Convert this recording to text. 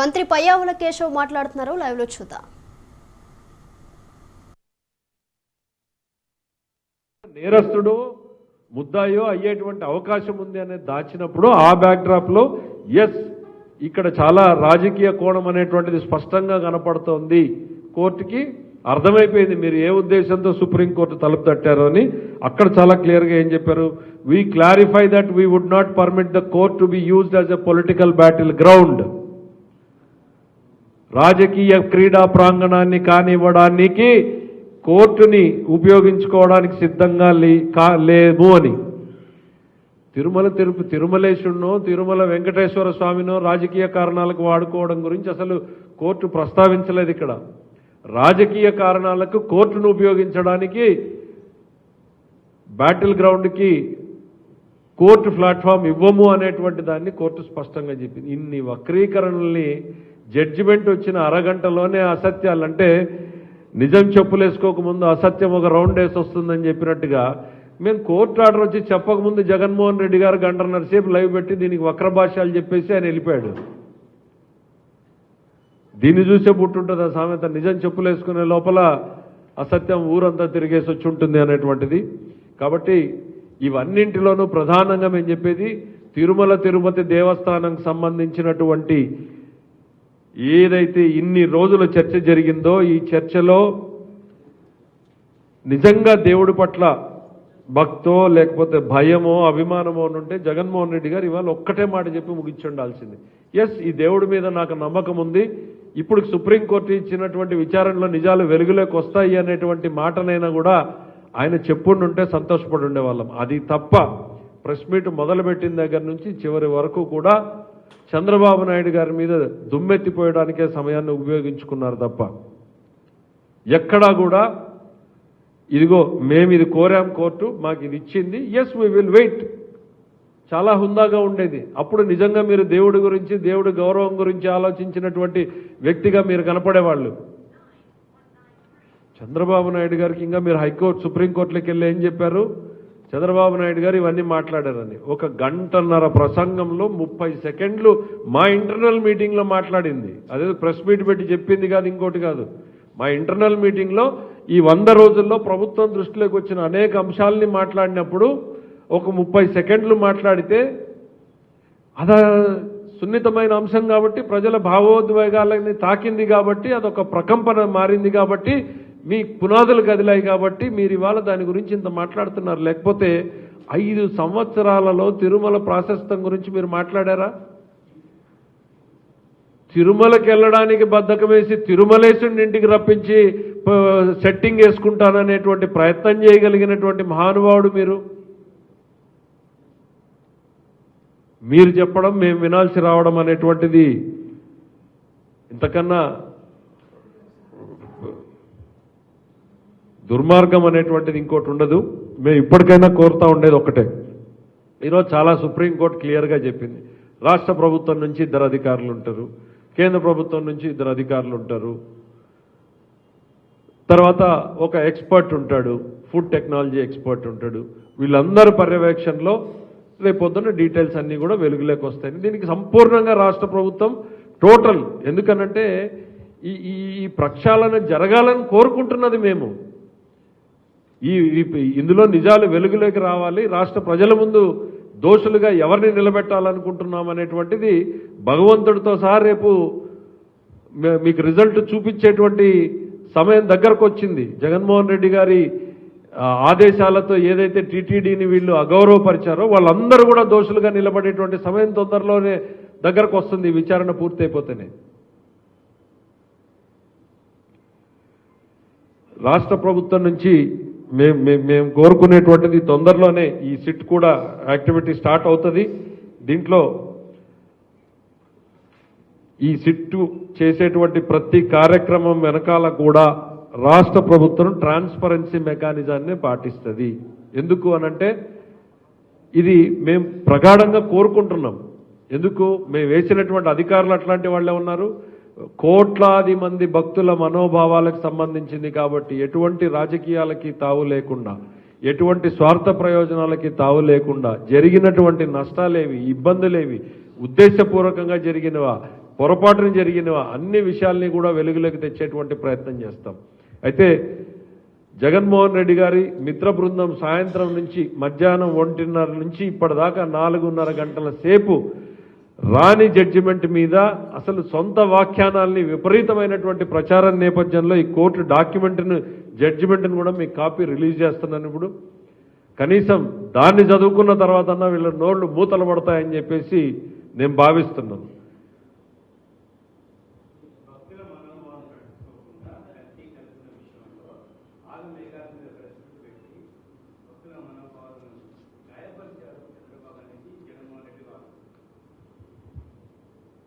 మంత్రి పయ్యావుల కేశవ్ మాట్లాడుతున్నారు. లైవ్లో చూద్దాం. నేరస్తుడు ముద్దాయో అయ్యేటువంటి అవకాశం ఉంది అనేది దాచినప్పుడు ఆ బ్యాక్డ్రాప్లో ఎస్ ఇక్కడ చాలా రాజకీయ కోణం అనేటువంటిది స్పష్టంగా కనపడుతోంది. కోర్టుకి అర్థమైపోయింది మీరు ఏ ఉద్దేశంతో సుప్రీంకోర్టు తలుపు తట్టారు అని. అక్కడ చాలా క్లియర్గా ఏం చెప్పారు? We clarify that we would not permit the court to be used as a political battleground రాజకీయ క్రీడా ప్రాంగణాన్ని కానివ్వడానికి కోర్టుని ఉపయోగించుకోవడానికి సిద్ధంగా లే- కా- లేము అని. తిరుమల తిరుపతి తిరుమలేశుడినో తిరుమల వెంకటేశ్వర స్వామినో రాజకీయ కారణాలకు వాడుకోవడం గురించి అసలు కోర్టు ప్రస్తావించలేదు ఇక్కడ. రాజకీయ కారణాలకు కోర్టును ఉపయోగించడానికి బ్యాటిల్ గ్రౌండ్కి కోర్టు ప్లాట్ఫామ్ ఇవ్వము అనేటువంటి దాన్ని కోర్టు స్పష్టంగా చెప్పింది. ఇన్ని వక్రీకరణల్ని జడ్జిమెంట్ వచ్చిన అరగంటలోనే అసత్యాలు అంటే నిజం చెప్పులేసుకోకముందు అసత్యం ఒక రౌండ్ వేసి వస్తుందని చెప్పినట్టుగా మేము కోర్టు ఆర్డర్ వచ్చి చెప్పకముందు జగన్మోహన్ రెడ్డి గారు గంటన్నర సేపు లైవ్ పెట్టి దీనికి వక్ర భాషలు చెప్పేసి ఆయన వెళ్ళిపోయాడు. దీన్ని చూసే పుట్టుంటుంది ఆ సామెత నిజం చెప్పులేసుకునే లోపల అసత్యం ఊరంతా తిరిగేసి వచ్చి ఉంటుంది అనేటువంటిది. కాబట్టి ఇవన్నింటిలోనూ ప్రధానంగా మేము చెప్పేది తిరుమల తిరుపతి దేవస్థానం సంబంధించినటువంటి ఏదైతే ఇన్ని రోజుల చర్చ జరిగిందో ఈ చర్చలో నిజంగా దేవుడి పట్ల భక్తో లేకపోతే భయమో అభిమానమో అని ఉంటే జగన్మోహన్ రెడ్డి గారు ఇవాళ ఒక్కటే మాట చెప్పి ముగించుండాల్సింది ఎస్ ఈ దేవుడి మీద నాకు నమ్మకం ఉంది. ఇప్పుడు సుప్రీంకోర్టు ఇచ్చినటువంటి విచారణలో నిజాలు వెలుగులోకి వస్తాయి అనేటువంటి మాటనైనా కూడా ఆయన చెప్పుండుంటే సంతోషపడి ఉండేవాళ్ళం అది తప్ప ప్రెస్ మీట్ మొదలుపెట్టిన దగ్గర నుంచి చివరి వరకు కూడా చంద్రబాబు నాయుడు గారి మీద దుమ్మెత్తిపోయడానికే సమయాన్ని ఉపయోగించుకున్నారు తప్ప ఎక్కడా కూడా ఇదిగో మేము ఇది కోరాం కోర్టు మాకు ఇది ఇచ్చింది ఎస్ వీ విల్ వెయిట్ చాలా హుందాగా ఉండేది. అప్పుడు నిజంగా మీరు దేవుడి గురించి దేవుడి గౌరవం గురించి ఆలోచించినటువంటి వ్యక్తిగా మీరు కనపడేవాళ్ళు. చంద్రబాబు నాయుడు గారికి ఇంకా మీరు హైకోర్టు సుప్రీంకోర్టులోకి వెళ్ళి ఏం చెప్పారు? చంద్రబాబు నాయుడు గారు ఇవన్నీ మాట్లాడారని. ఒక గంటన్నర ప్రసంగంలో ముప్పై సెకండ్లు మా ఇంటర్నల్ మీటింగ్లో మాట్లాడింది. అదే ప్రెస్ మీట్ పెట్టి చెప్పింది కాదు ఇంకోటి కాదు. మా ఇంటర్నల్ మీటింగ్లో ఈ వంద రోజుల్లో ప్రభుత్వం దృష్టిలోకి వచ్చిన అనేక అంశాలని మాట్లాడినప్పుడు ఒక ముప్పై సెకండ్లు మాట్లాడితే అద సున్నితమైన అంశం కాబట్టి ప్రజల భావోద్వేగాలని తాకింది కాబట్టి అదొక ప్రకంపన మారింది కాబట్టి మీ పునాదులు కదిలాయి కాబట్టి మీరు ఇవాళ దాని గురించి ఇంత మాట్లాడుతున్నారు. లేకపోతే ఐదు సంవత్సరాలలో తిరుమల ప్రాశస్తం గురించి మీరు మాట్లాడారా? తిరుమలకి వెళ్ళడానికి బద్ధకం వేసి తిరుమలేశుని ఇంటికి రప్పించి సెట్టింగ్ వేసుకుంటాననేటువంటి ప్రయత్నం చేయగలిగినటువంటి మహానుభావుడు మీరు? మీరు చెప్పడం మేము వినాల్సి రావడం అనేటువంటిది ఇంతకన్నా దుర్మార్గం అనేటువంటిది ఇంకోటి ఉండదు. మేము ఇప్పటికైనా కోరుతా ఉండేది ఒకటే ఈరోజు చాలా సుప్రీంకోర్టు క్లియర్గా చెప్పింది. రాష్ట్ర ప్రభుత్వం నుంచి ఇద్దరు అధికారులు ఉంటారు. కేంద్ర ప్రభుత్వం నుంచి ఇద్దరు అధికారులు ఉంటారు. తర్వాత ఒక ఎక్స్పర్ట్ ఉంటాడు. ఫుడ్ టెక్నాలజీ ఎక్స్పర్ట్ ఉంటాడు. వీళ్ళందరి పర్యవేక్షణలో రేపొద్దున డీటెయిల్స్ అన్నీ కూడా వెలుగులోకి వస్తాయి దీనికి సంపూర్ణంగా రాష్ట్ర ప్రభుత్వం టోటల్. ఎందుకనంటే ఈ ఈ ఈ ప్రక్షాళన జరగాలని కోరుకుంటున్నది మేము. ఈ ఇందులో నిజాలు వెలుగులోకి రావాలి. రాష్ట్ర ప్రజల ముందు దోషులుగా ఎవరిని నిలబెట్టాలనుకుంటున్నాం అనేటువంటిది భగవంతుడితో సహా రేపు మీకు రిజల్ట్ చూపించేటువంటి సమయం దగ్గరకు వచ్చింది జగన్మోహన్ రెడ్డి గారి ఆదేశాలతో ఏదైతే టీటీడీని వీళ్ళు అగౌరవపరిచారో వాళ్ళందరూ కూడా దోషులుగా నిలబడేటువంటి సమయం తొందరలోనే దగ్గరకు వస్తుంది విచారణ పూర్తయిపోతేనే. రాష్ట్ర ప్రభుత్వం నుంచి మేము మేము మేము కోరుకునేటువంటిది తొందరలోనే ఈ సిట్ కూడా యాక్టివిటీ స్టార్ట్ అవుతుంది. దీంట్లో ఈ సిట్టు చేసేటువంటి ప్రతి కార్యక్రమం వెనకాల కూడా రాష్ట్ర ప్రభుత్వం ట్రాన్స్పరెన్సీ మెకానిజాన్ని పాటిస్తుంది. ఎందుకు అనంటే ఇది మేము ప్రగాఢంగా కోరుకుంటున్నాం. ఎందుకు? మేము వేసినటువంటి అధికారులు అట్లాంటి వాళ్ళే ఉన్నారు. కోట్లాది మంది భక్తుల మనోభావాలకు సంబంధించింది కాబట్టి ఎటువంటి రాజకీయాలకి తావు లేకుండా ఎటువంటి స్వార్థ ప్రయోజనాలకి తావు లేకుండా జరిగినటువంటి నష్టాలేవి ఇబ్బందులేవి ఉద్దేశపూర్వకంగా జరిగినవా పొరపాటున జరిగినవా అన్ని విషయాల్ని కూడా వెలుగులోకి తెచ్చేటువంటి ప్రయత్నం చేస్తాం. అయితే జగన్మోహన్ రెడ్డి గారి మిత్ర బృందం సాయంత్రం నుంచి మధ్యాహ్నం ఒంటిన్నర నుంచి ఇప్పటిదాకా నాలుగున్నర గంటల సేపు రాని జడ్జిమెంట్ మీద అసలు సొంత వ్యాఖ్యానాల్ని విపరీతమైనటువంటి ప్రచారం నేపథ్యంలో ఈ కోర్టు డాక్యుమెంట్ను జడ్జిమెంట్ని కూడా మీ కాపీ రిలీజ్ చేస్తున్నాను ఇప్పుడు. కనీసం దాన్ని చదువుకున్న తర్వాత వీళ్ళ నోళ్ళు మూతలు పడతాయని చెప్పేసి నేను భావిస్తున్నాను.